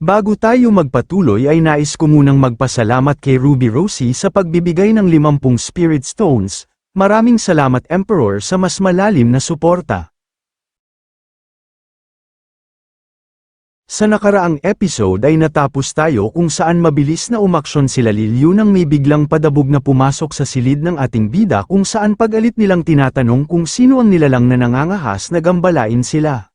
Bago tayo magpatuloy ay nais ko munang magpasalamat kay Ruby Rosie sa pagbibigay ng 50 Spirit Stones. Maraming salamat Emperor sa mas malalim na suporta. Sa nakaraang episode ay natapos tayo kung saan mabilis na umaksyon sila Lilyu nang may biglang padabog na pumasok sa silid ng ating bida kung saan pagalit nilang tinatanong kung sino ang nilalang na nangangahas na gambalain sila.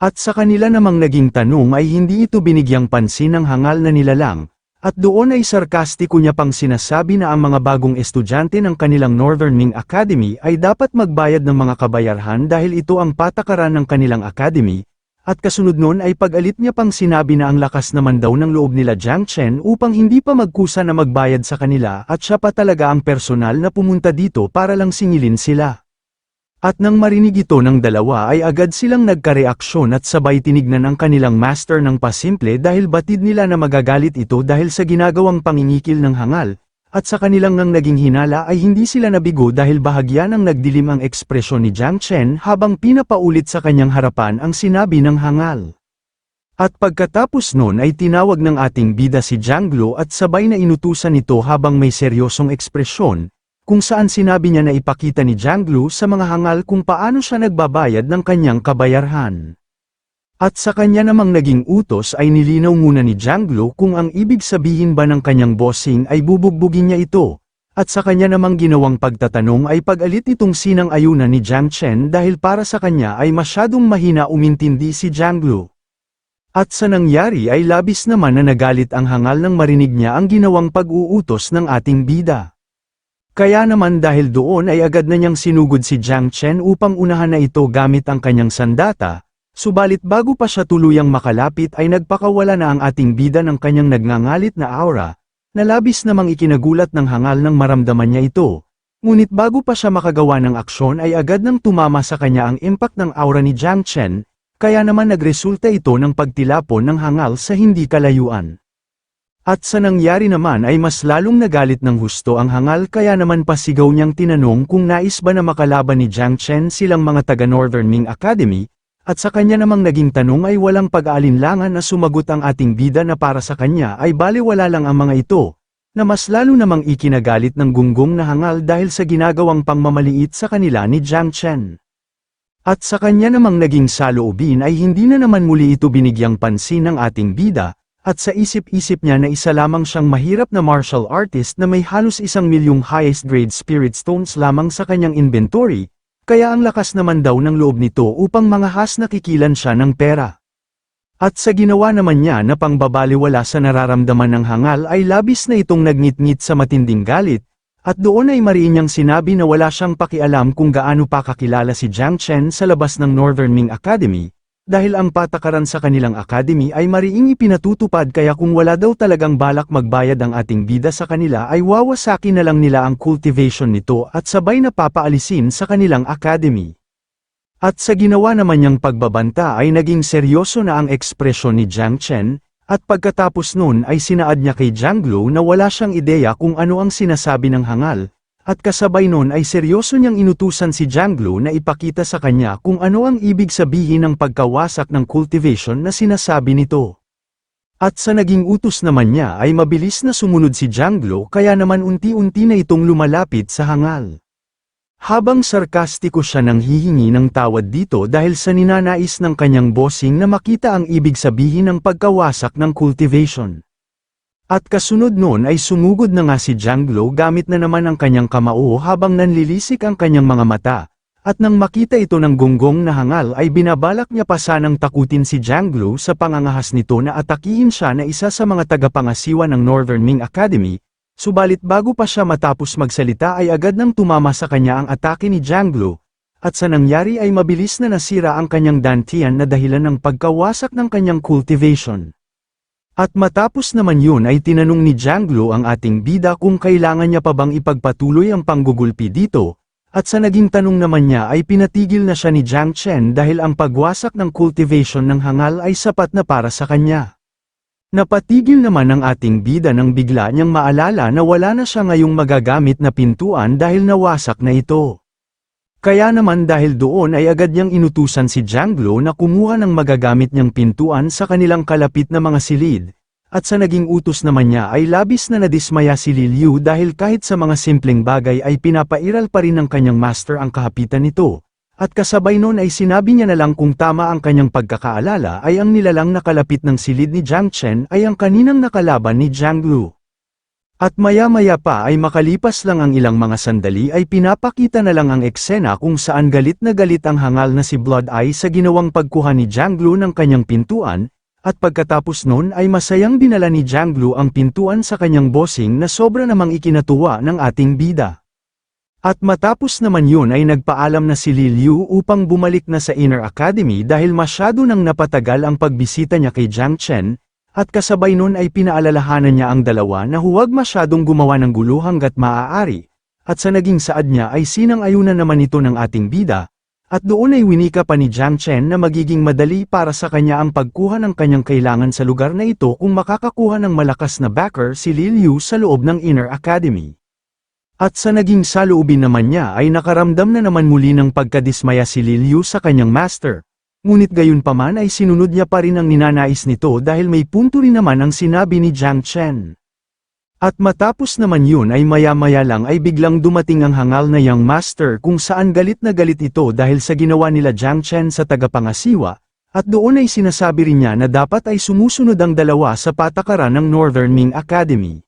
At sa kanila namang naging tanong ay hindi ito binigyang pansin ng hangal na nilalang, at doon ay sarkastiko niya pang sinasabi na ang mga bagong estudyante ng kanilang Northern Ming Academy ay dapat magbayad ng mga kabayarhan dahil ito ang patakaran ng kanilang academy, at kasunod nun ay pag-alit niya pang sinabi na ang lakas naman daw ng loob nila Jiang Chen upang hindi pa magkusa na magbayad sa kanila at siya pa talaga ang personal na pumunta dito para lang singilin sila. At nang marinig ito ng dalawa ay agad silang nagkareaksyon at sabay tinignan ang kanilang master ng pasimple dahil batid nila na magagalit ito dahil sa ginagawang pangingikil ng hangal, at sa kanilang ngang naging hinala ay hindi sila nabigo dahil bahagya ng nagdilim ang ekspresyon ni Jiang Chen habang pinapaulit sa kanyang harapan ang sinabi ng hangal. At pagkatapos nun ay tinawag ng ating bida si Jiang Glo at sabay na inutusan ito habang may seryosong ekspresyon, kung saan sinabi niya na ipakita ni Jiang Glo sa mga hangal kung paano siya nagbabayad ng kanyang kabayarhan. At sa kanya namang naging utos ay nilinaw muna ni Janglo kung ang ibig sabihin ba ng kanyang bossing ay bubugbugin niya ito. At sa kanya namang ginawang pagtatanong ay pag-alit itong sinang ayuna ni Jiang Chen dahil para sa kanya ay masyadong mahina umintindi si Janglo. At sa nangyari ay labis naman na nagalit ang hangal nang marinig niya ang ginawang pag-uutos ng ating bida. Kaya naman dahil doon ay agad na niyang sinugod si Jiang Chen upang unahan na ito gamit ang kanyang sandata, Subalit bago pa siya tuluyang makalapit ay nagpakawala na ang ating bida ng kanyang nagngangalit na aura, na labis namang ikinagulat ng hangal nang maramdaman niya ito. Ngunit bago pa siya makagawa ng aksyon ay agad nang tumama sa kanya ang impact ng aura ni Jiang Chen, kaya naman nagresulta ito ng pagtilapon ng hangal sa hindi kalayuan. At sa nangyari naman ay mas lalong nagalit ng husto ang hangal kaya naman pasigaw niyang tinanong kung nais ba na makalaban ni Jiang Chen silang mga taga Northern Ming Academy, at sa kanya namang naging tanong ay walang pag-aalinlangan na sumagot ang ating bida na para sa kanya ay baliwala lang ang mga ito, na mas lalo namang ikinagalit ng gunggong na hangal dahil sa ginagawang pangmamaliit sa kanila ni Jiang Chen. At sa kanya namang naging saloobin ay hindi na naman muli ito binigyang pansin ng ating bida, at sa isip-isip niya na isa lamang siyang mahirap na martial artist na may halos isang milyong highest grade spirit stones lamang sa kanyang inventory, kaya ang lakas naman daw ng loob nito upang mangahas na kikilan siya ng pera. At sa ginawa naman niya na pangbabaliwala sa nararamdaman ng hangal ay labis na itong nagngit-ngit sa matinding galit, at doon ay mariin niyang sinabi na wala siyang pakialam kung gaano pa kakilala si Jiang Chen sa labas ng Northern Ming Academy, dahil ang patakaran sa kanilang academy ay mariing ipinatutupad kaya kung wala daw talagang balak magbayad ang ating bida sa kanila ay wawasakin na lang nila ang cultivation nito at sabay na papaalisin sa kanilang academy. At sa ginawa naman niyang pagbabanta ay naging seryoso na ang ekspresyon ni Jiang Chen, at pagkatapos nun ay sinaad niya kay Jiang Glo na wala siyang ideya kung ano ang sinasabi ng hangal, at kasabay nun ay seryoso niyang inutusan si Janglo na ipakita sa kanya kung ano ang ibig sabihin ng pagkawasak ng cultivation na sinasabi nito. At sa naging utos naman niya ay mabilis na sumunod si Janglo kaya naman unti-unti na itong lumalapit sa hangal. Habang sarkastiko siya nang hihingi ng tawad dito dahil sa ninanais ng kanyang bossing na makita ang ibig sabihin ng pagkawasak ng cultivation. At kasunod noon ay sumugod na nga si Janglo gamit na naman ang kanyang kamao habang nanlilisik ang kanyang mga mata. At nang makita ito ng gonggong na hangal ay binabalak niya pa sanang takutin si Janglo sa pangangahas nito na atakihin siya na isa sa mga tagapangasiwa ng Northern Ming Academy, subalit bago pa siya matapos magsalita ay agad nang tumama sa kanya ang atake ni Janglo, at sa nangyari ay mabilis na nasira ang kanyang dantian na dahilan ng pagkawasak ng kanyang cultivation. At matapos naman yun ay tinanong ni Janglo ang ating bida kung kailangan niya pa bang ipagpatuloy ang panggugulpi dito, at sa naging tanong naman niya ay pinatigil na siya ni Jiang Chen dahil ang pagwasak ng cultivation ng hangal ay sapat na para sa kanya. Napatigil naman ang ating bida nang bigla niyang maalala na wala na siya ngayong magagamit na pintuan dahil nawasak na ito. Kaya naman dahil doon ay agad niyang inutusan si Janglo na kumuha ng magagamit niyang pintuan sa kanilang kalapit na mga silid, at sa naging utos naman niya ay labis na nadismaya si Liliu dahil kahit sa mga simpleng bagay ay pinapairal pa rin ng kanyang master ang kahapitan nito. At kasabay noon ay sinabi niya na lang kung tama ang kanyang pagkakaalala ay ang nilalang nakalapit ng silid ni Jiang Chen ay ang kaninang nakalaban ni Jiang Lu. At maya-maya pa ay makalipas lang ang ilang mga sandali ay pinapakita na lang ang eksena kung saan galit na galit ang hangal na si Blood Eye sa ginawang pagkuha ni Jiang Lu ng kanyang pintuan, at pagkatapos nun ay masayang dinala ni Jiang Lu ang pintuan sa kanyang bossing na sobra namang ikinatuwa ng ating bida. At matapos naman yun ay nagpaalam na si Liliu upang bumalik na sa Inner Academy dahil masyado nang napatagal ang pagbisita niya kay Jiang Chen, at kasabay nun ay pinaalalahanan niya ang dalawa na huwag masyadong gumawa ng gulo hanggat maaari, at sa naging saad niya ay sinang-ayunan naman ito ng ating bida, at doon ay winika pa ni Jiang Chen na magiging madali para sa kanya ang pagkuha ng kanyang kailangan sa lugar na ito kung makakakuha ng malakas na backer si Liliu sa loob ng Inner Academy. At sa naging saloobin naman niya ay nakaramdam na naman muli ng pagkadismaya si Liliu sa kanyang master. Ngunit gayon pa man ay sinunod niya pa rin ang ninanais nito dahil may punto rin naman ang sinabi ni Jiang Chen. At matapos naman yun ay maya-maya lang ay biglang dumating ang hangal na young master kung saan galit na galit ito dahil sa ginawa nila Jiang Chen sa tagapangasiwa, at doon ay sinasabi rin niya na dapat ay sumusunod ang dalawa sa patakaran ng Northern Ming Academy.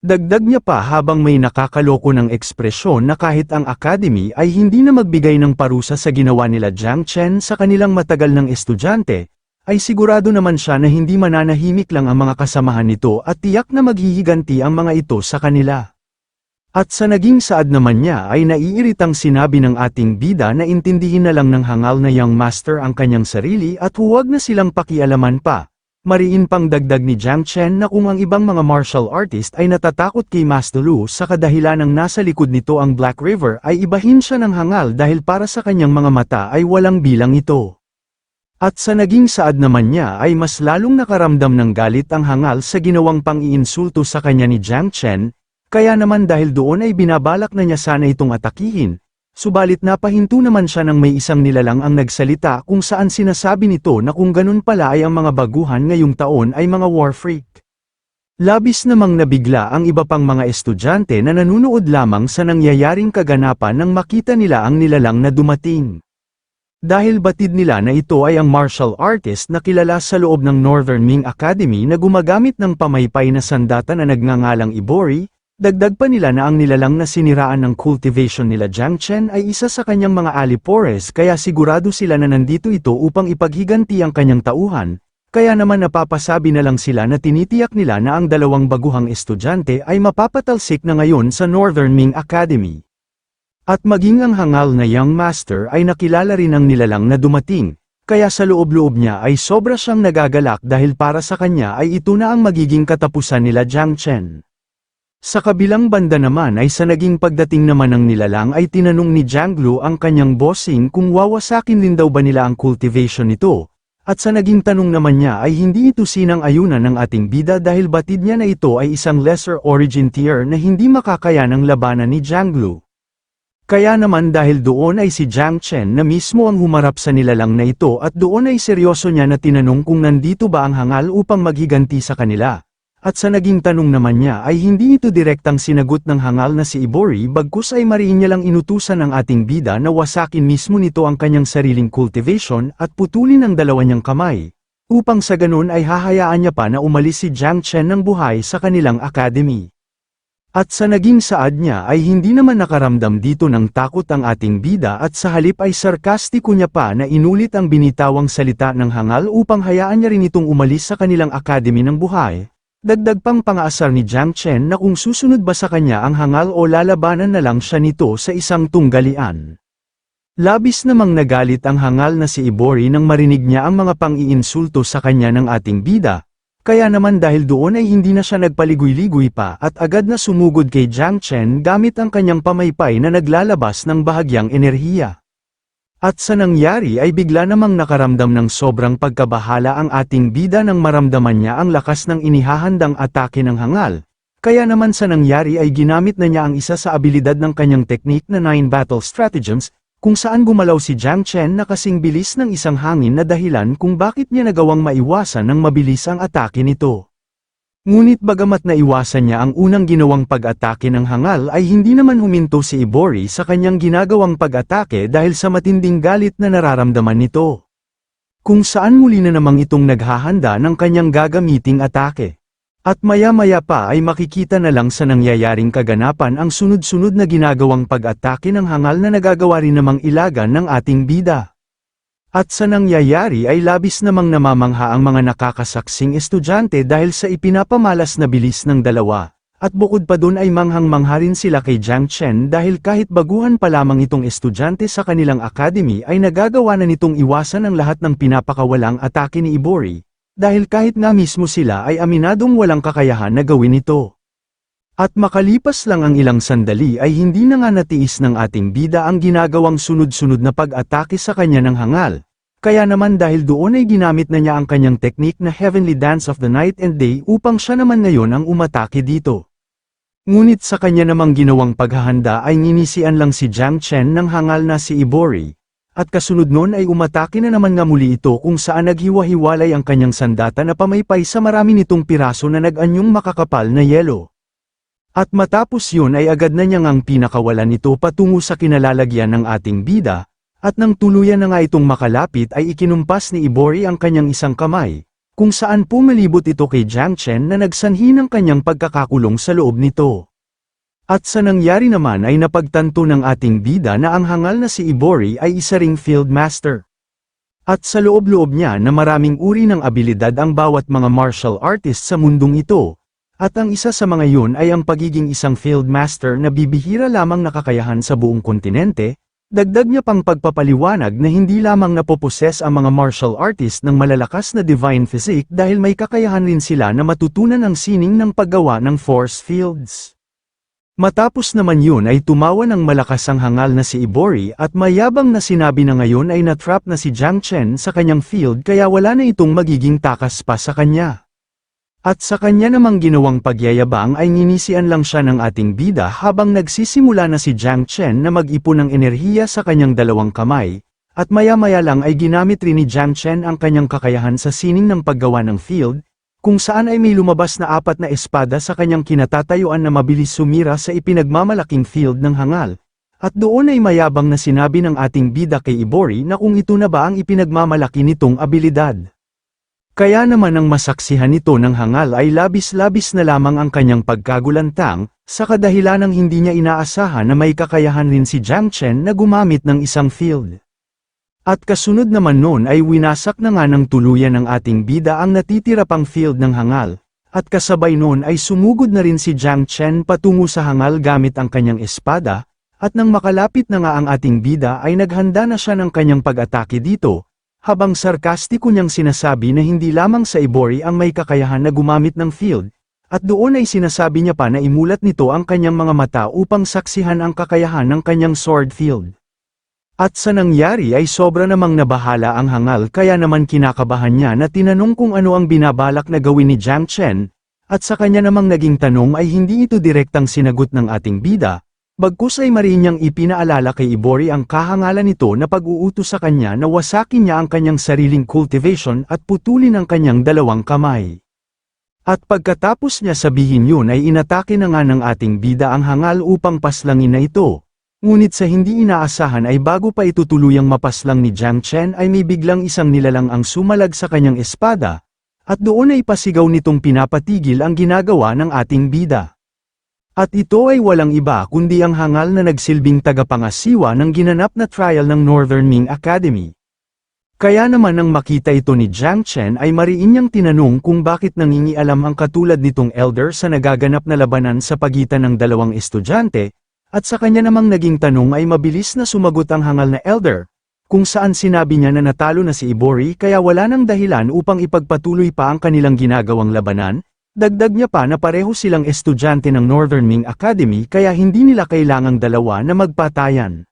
Dagdag niya pa habang may nakakaloko ng ekspresyon na kahit ang Academy ay hindi na magbigay ng parusa sa ginawa nila Jiang Chen sa kanilang matagal ng estudyante, ay sigurado naman siya na hindi mananahimik lang ang mga kasamahan nito at tiyak na maghihiganti ang mga ito sa kanila. At sa naging saad naman niya ay naiiritang sinabi ng ating bida na intindihin na lang ng hangal na young master ang kanyang sarili at huwag na silang pakialaman pa. Mariin pang dagdag ni Jiang Chen na kung ang ibang mga martial artist ay natatakot kay Master Lu sa kadahilan ng nasa likod nito ang Black River ay ibahin siya ng hangal dahil para sa kanyang mga mata ay walang bilang ito. At sa naging saad naman niya ay mas lalong nakaramdam ng galit ang hangal sa ginawang pang-iinsulto sa kanya ni Jiang Chen, kaya naman dahil doon ay binabalak na niya sana itong atakihin, Subalit napahinto naman siya ng may isang nilalang ang nagsalita kung saan sinasabi nito na kung ganun pala ay ang mga baguhan ngayong taon ay mga war freak. Labis namang nabigla ang iba pang mga estudyante na nanunood lamang sa nangyayaring kaganapan nang makita nila ang nilalang na dumating. Dahil batid nila na ito ay ang martial artist na kilala sa loob ng Northern Ming Academy na gumagamit ng pamaypay na sandata na nagngangalang Ibori, Dagdag pa nila na ang nilalang na siniraan ng cultivation nila Jiang Chen ay isa sa kanyang mga alipores kaya sigurado sila na nandito ito upang ipaghiganti ang kanyang tauhan, kaya naman napapasabi na lang sila na tinitiyak nila na ang dalawang baguhang estudyante ay mapapatalsik na ngayon sa Northern Ming Academy. At maging ang hangal na young master ay nakilala rin ang nilalang na dumating, kaya sa loob-loob niya ay sobra siyang nagagalak dahil para sa kanya ay ito na ang magiging katapusan nila Jiang Chen. Sa kabilang banda naman ay sa naging pagdating naman ng nilalang ay tinanong ni Janglo ang kanyang bossing kung wawasakin din daw ba nila ang cultivation nito, at sa naging tanong naman niya ay hindi ito sinang ayunan ng ating bida dahil batid niya na ito ay isang lesser origin tier na hindi makakaya ng labanan ni Janglo. Kaya naman dahil doon ay si Jiang Chen na mismo ang humarap sa nilalang na ito at doon ay seryoso niya na tinanong kung nandito ba ang hangal upang maghiganti sa kanila. At sa naging tanong naman niya ay hindi ito direktang sinagot ng hangal na si Ibori bagkus ay mariin niya lang inutusan ng ating bida na wasakin mismo nito ang kanyang sariling cultivation at putulin ang dalawa niyang kamay. Upang sa ganun ay hahayaan niya pa na umalis si Jiang Chen ng buhay sa kanilang academy. At sa naging saad niya ay hindi naman nakaramdam dito ng takot ang ating bida at sa halip ay sarkastiko niya pa na inulit ang binitawang salita ng hangal upang hayaan niya rin itong umalis sa kanilang academy ng buhay, Dagdag pang pangaasar ni Jiang Chen na kung susunod ba sa kanya ang hangal o lalabanan na lang siya nito sa isang tunggalian. Labis namang nagalit ang hangal na si Ibori nang marinig niya ang mga pang-iinsulto sa kanya ng ating bida, kaya naman dahil doon ay hindi na siya nagpaligoy-ligoy pa at agad na sumugod kay Jiang Chen gamit ang kanyang pamaypay na naglalabas ng bahagyang enerhiya. At sa nangyari ay bigla namang nakaramdam ng sobrang pagkabahala ang ating bida nang maramdaman niya ang lakas ng inihahandang atake ng hangal. Kaya naman sa nangyari ay ginamit na niya ang isa sa abilidad ng kanyang teknik na 9 battle stratagems, kung saan gumalaw si Jiang Chen na kasing bilis ng isang hangin na dahilan kung bakit niya nagawang maiwasan ng mabilis ang atake nito. Ngunit bagamat naiwasan niya ang unang ginawang pag-atake ng hangal ay hindi naman huminto si Ibori sa kanyang ginagawang pag-atake dahil sa matinding galit na nararamdaman nito. Kung saan muli na namang itong naghahanda ng kanyang gagamiting atake. At maya-maya pa ay makikita na lang sa nangyayaring kaganapan ang sunod-sunod na ginagawang pag-atake ng hangal na nagagawa rin namang ilagan ng ating bida. At sa nangyayari ay labis namang namamangha ang mga nakakasaksing estudyante dahil sa ipinapamalas na bilis ng dalawa. At bukod pa dun ay manghang-mangha rin sila kay Jiang Chen dahil kahit baguhan pa lamang itong estudyante sa kanilang academy ay nagagawa na nitong iwasan ang lahat ng pinapakawalang atake ni Ibori, dahil kahit nga mismo sila ay aminadong walang kakayahan na gawin ito. At makalipas lang ang ilang sandali ay hindi na nga natiis ng ating bida ang ginagawang sunod-sunod na pag-atake sa kanya ng hangal. Kaya naman dahil doon ay ginamit na niya ang kanyang teknik na Heavenly Dance of the Night and Day upang siya naman ngayon ang umatake dito. Ngunit sa kanya namang ginawang paghahanda ay nginisian lang si Jiang Chen ng hangal na si Ibori, at kasunod nun ay umatake na naman nga muli ito kung saan naghiwa-hiwalay ang kanyang sandata na pamaypay sa marami nitong piraso na nag-anyong makakapal na yelo. At matapos yun ay agad na niyang ang pinakawalan ito patungo sa kinalalagyan ng ating bida, at nang tuluyan na nga itong makalapit ay ikinumpas ni Ibori ang kanyang isang kamay, kung saan pumalibot ito kay Jiang Chen na nagsanhi ng kanyang pagkakakulong sa loob nito. At sa nangyari naman ay napagtanto ng ating bida na ang hangal na si Ibori ay isa ring field master. At sa loob-loob niya na maraming uri ng abilidad ang bawat mga martial artist sa mundong ito, at ang isa sa mga yun ay ang pagiging isang field master na bibihira lamang nakakayahan sa buong kontinente, Dagdag niya pang pagpapaliwanag na hindi lamang napoposes ang mga martial artist ng malalakas na divine physique dahil may kakayahan rin sila na matutunan ang sining ng paggawa ng force fields. Matapos naman yun ay tumawa ng malakas ang hangal na si Ibori at mayabang na sinabi na ngayon ay natrap na si Jiang Chen sa kanyang field kaya wala na itong magiging takas pa sa kanya. At sa kanya namang ginawang pagyayabang ay nginisian lang siya ng ating bida habang nagsisimula na si Jiang Chen na mag-ipon ng enerhiya sa kanyang dalawang kamay, at maya-maya lang ay ginamit rin ni Jiang Chen ang kanyang kakayahan sa sining ng paggawa ng field, kung saan ay may lumabas na apat na espada sa kanyang kinatatayuan na mabilis sumira sa ipinagmamalaking field ng hangal. At doon ay mayabang na sinabi ng ating bida kay Ibori na kung ito na ba ang ipinagmamalaki nitong abilidad. Kaya naman ang masaksihan nito ng hangal ay labis-labis na lamang ang kanyang pagkagulantang, sa kadahilanang hindi niya inaasahan na may kakayahan rin si Jiang Chen na gumamit ng isang field. At kasunod naman noon ay winasak na nga ng tuluyan ng ating bida ang natitira pang field ng hangal, at kasabay noon ay sumugod na rin si Jiang Chen patungo sa hangal gamit ang kanyang espada, at nang makalapit na nga ang ating bida ay naghanda na siya ng kanyang pag-atake dito, habang sarkastiko niyang sinasabi na hindi lamang sa Ibori ang may kakayahan na gumamit ng field, at doon ay sinasabi niya pa na imulat nito ang kanyang mga mata upang saksihan ang kakayahan ng kanyang sword field. At sa nangyari ay sobra namang nabahala ang hangal kaya naman kinakabahan niya na tinanong kung ano ang binabalak na gawin ni Jiang Chen, at sa kanya namang naging tanong ay hindi ito direktang sinagot ng ating bida, Bagkus ay niyang ipinaalala kay Ibori ang kahangalan nito na pag-uutos sa kanya na wasakin niya ang kanyang sariling cultivation at putulin ang kanyang dalawang kamay. At pagkatapos niya sabihin yun ay inatake na nga ng ating bida ang hangal upang paslangin na ito. Ngunit sa hindi inaasahan ay bago pa ito tuluyang mapaslang ni Jiang Chen ay may biglang isang nilalang ang sumalag sa kanyang espada, at doon ay pasigaw nitong pinapatigil ang ginagawa ng ating bida. At ito ay walang iba kundi ang hangal na nagsilbing tagapangasiwa ng ginanap na trial ng Northern Ming Academy. Kaya naman nang makita ito ni Jiang Chen ay mariin niyang tinanong kung bakit nangingialam ang katulad nitong elder sa nagaganap na labanan sa pagitan ng dalawang estudyante, at sa kanya namang naging tanong ay mabilis na sumagot ang hangal na elder, kung saan sinabi niya na natalo na si Ibori kaya wala nang dahilan upang ipagpatuloy pa ang kanilang ginagawang labanan, Dagdag niya pa na pareho silang estudyante ng Northern Ming Academy kaya hindi nila kailangang dalawa na magpatayan.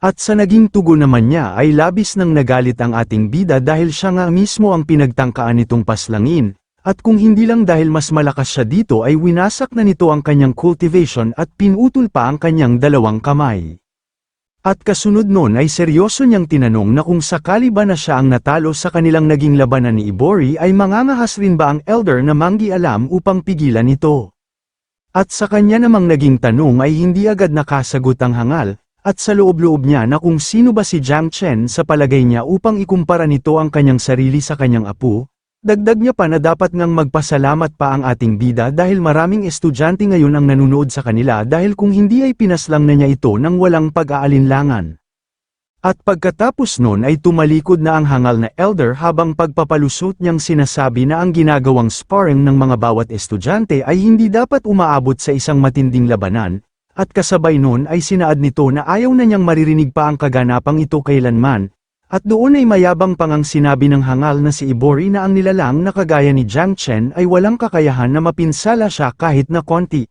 At sa naging tugon naman niya ay labis nang nagalit ang ating bida dahil siya nga mismo ang pinagtangkaan nitong paslangin, at kung hindi lang dahil mas malakas siya dito ay winasak na nito ang kanyang cultivation at pinutol pa ang kanyang dalawang kamay. At kasunod nun ay seryoso niyang tinanong na kung sakali ba na siya ang natalo sa kanilang naging labanan ni Ibori ay mangangahas rin ba ang elder na manggi alam upang pigilan ito. At sa kanya namang naging tanong ay hindi agad nakasagot ang hangal, at sa loob-loob niya na kung sino ba si Jiang Chen sa palagay niya upang ikumpara nito ang kanyang sarili sa kanyang apo, Dagdag niya pa na dapat ngang magpasalamat pa ang ating bida dahil maraming estudyante ngayon ang nanunood sa kanila dahil kung hindi ay pinaslang na niya ito ng walang pag-aalinlangan. At pagkatapos nun ay tumalikod na ang hangal na elder habang pagpapalusot niyang sinasabi na ang ginagawang sparring ng mga bawat estudyante ay hindi dapat umaabot sa isang matinding labanan, at kasabay nun ay sinaad nito na ayaw na niyang maririnig pa ang kaganapang ito kailanman, at doon ay mayabang pangang sinabi ng hangal na si Ibori na ang nilalang na kagaya ni Jiang Chen ay walang kakayahan na mapinsala siya kahit na konti.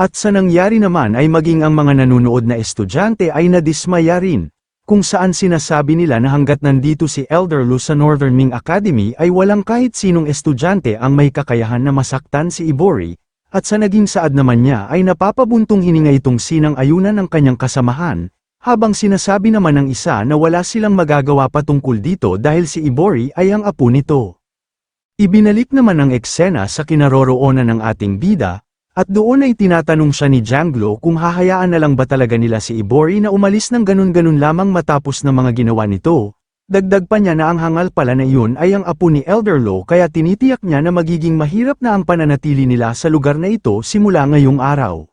At sa nangyari naman ay maging ang mga nanunood na estudyante ay nadismaya rin, kung saan sinasabi nila na hanggat nandito si Elder Lu sa Northern Ming Academy ay walang kahit sinong estudyante ang may kakayahan na masaktan si Ibori, at sa naging saad naman niya ay napapabuntong hininga itong sinang ayunan ng kanyang kasamahan, habang sinasabi naman ng isa na wala silang magagawa patungkol dito dahil si Ibori ay ang apo nito. Ibinalik naman ang eksena sa kinaroroonan ng ating bida, at doon ay tinatanong siya ni Janglo kung hahayaan na lang ba talaga nila si Ibori na umalis ng ganun-ganun lamang matapos ng mga ginawa nito. Dagdag pa niya na ang hangal pala na iyon ay ang apo ni Elder Lo kaya tinitiyak niya na magiging mahirap na ang pananatili nila sa lugar na ito simula ngayong araw.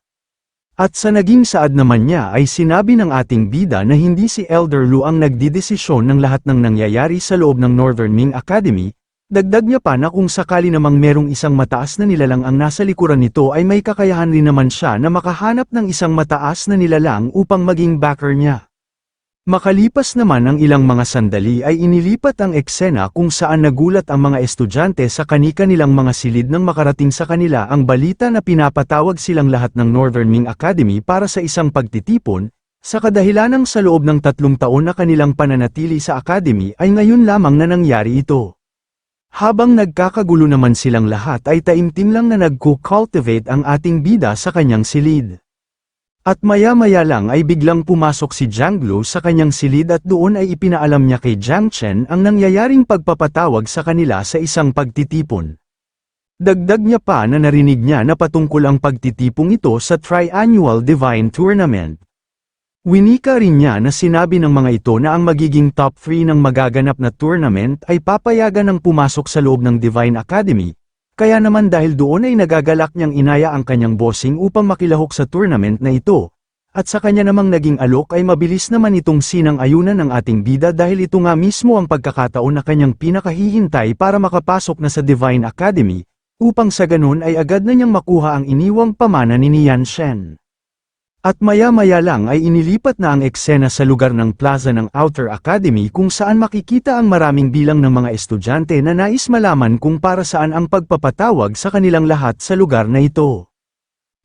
At sa naging saad naman niya ay sinabi ng ating bida na hindi si Elder Lu ang nagdidesisyon ng lahat ng nangyayari sa loob ng Northern Ming Academy, dagdag niya pa na kung sakali namang merong isang mataas na nilalang ang nasa likuran nito ay may kakayahan rin naman siya na makahanap ng isang mataas na nilalang upang maging backer niya. Makalipas naman ang ilang mga sandali ay inilipat ang eksena kung saan nagulat ang mga estudyante sa kanika-nilang mga silid nang makarating sa kanila ang balita na pinapatawag silang lahat ng Northern Ming Academy para sa isang pagtitipon, sa kadahilanang sa loob ng tatlong taon na kanilang pananatili sa academy ay ngayon lamang na nangyari ito. Habang nagkakagulo naman silang lahat ay taimtim lang na nagko-cultivate ang ating bida sa kanyang silid. At maya-maya lang ay biglang pumasok si Jiang Lu sa kanyang silid at doon ay ipinaalam niya kay Jiang Chen ang nangyayaring pagpapatawag sa kanila sa isang pagtitipon. Dagdag niya pa na narinig niya na patungkol ang pagtitipong ito sa Triannual Divine Tournament. Winika rin niya na sinabi ng mga ito na ang magiging top 3 ng magaganap na tournament ay papayagan ng pumasok sa loob ng Divine Academy, kaya naman dahil doon ay nagagalak niyang inaya ang kanyang bossing upang makilahok sa tournament na ito. At sa kanya namang naging alok ay mabilis naman itong sinang ayunan ng ating bida dahil ito nga mismo ang pagkakataon na kanyang pinakahihintay para makapasok na sa Divine Academy, upang sa ganun ay agad na niyang makuha ang iniwang pamana ni Nian Shen. At maya-maya lang ay inilipat na ang eksena sa lugar ng plaza ng Outer Academy kung saan makikita ang maraming bilang ng mga estudyante na nais malaman kung para saan ang pagpapatawag sa kanilang lahat sa lugar na ito.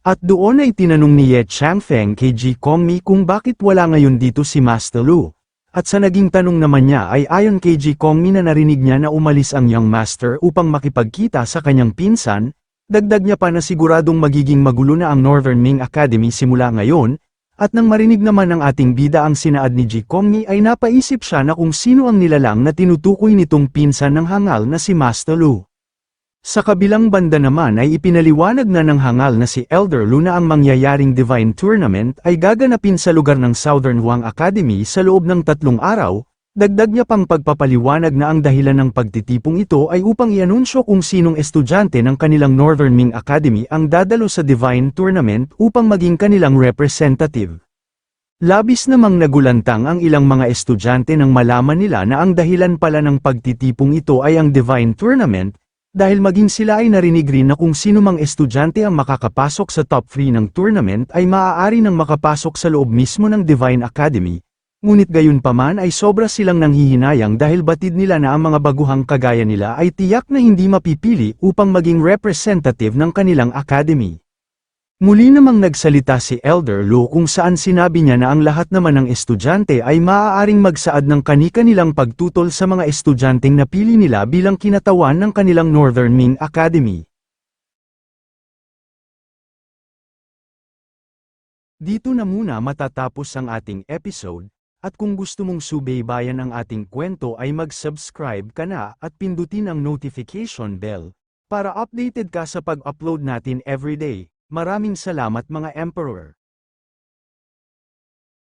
At doon ay tinanong ni Ye Changfeng kay Ji Kongmi kung bakit wala ngayon dito si Master Lu. At sa naging tanong naman niya ay ayon kay Ji Kongmi na narinig niya na umalis ang Young Master upang makipagkita sa kanyang pinsan, Dagdag niya pa na siguradong magiging magulo na ang Northern Ming Academy simula ngayon, at nang marinig naman ng ating bida ang sinaad ni Ji Kongmi ay napaisip siya na kung sino ang nilalang na tinutukoy nitong pinsan ng hangal na si Master Lu. Sa kabilang banda naman ay ipinaliwanag na ng hangal na si Elder Lu na ang mangyayaring Divine Tournament ay gaganapin sa lugar ng Southern Huang Academy sa loob ng tatlong araw, Dagdag niya pang pagpapaliwanag na ang dahilan ng pagtitipong ito ay upang ianunsyo kung sinong estudyante ng kanilang Northern Ming Academy ang dadalo sa Divine Tournament upang maging kanilang representative. Labis namang nagulantang ang ilang mga estudyante nang malaman nila na ang dahilan pala ng pagtitipong ito ay ang Divine Tournament, dahil maging sila ay narinig rin na kung sino mang estudyante ang makakapasok sa top 3 ng tournament ay maaari nang makapasok sa loob mismo ng Divine Academy, Ngunit gayon paman ay sobra silang nanghihinayang dahil batid nila na ang mga baguhang kagaya nila ay tiyak na hindi mapipili upang maging representative ng kanilang academy. Muli namang nagsalita si Elder Lu kung saan sinabi niya na ang lahat naman ng estudyante ay maaaring magsaad ng kani-kanilang pagtutol sa mga estudyanteng napili nila bilang kinatawan ng kanilang Northern Ming Academy. Dito na muna matatapos ang ating episode, at kung gusto mong subaybayan ang ating kwento ay mag-subscribe ka na at pindutin ang notification bell, para updated ka sa pag-upload natin everyday. Maraming salamat mga Emperor!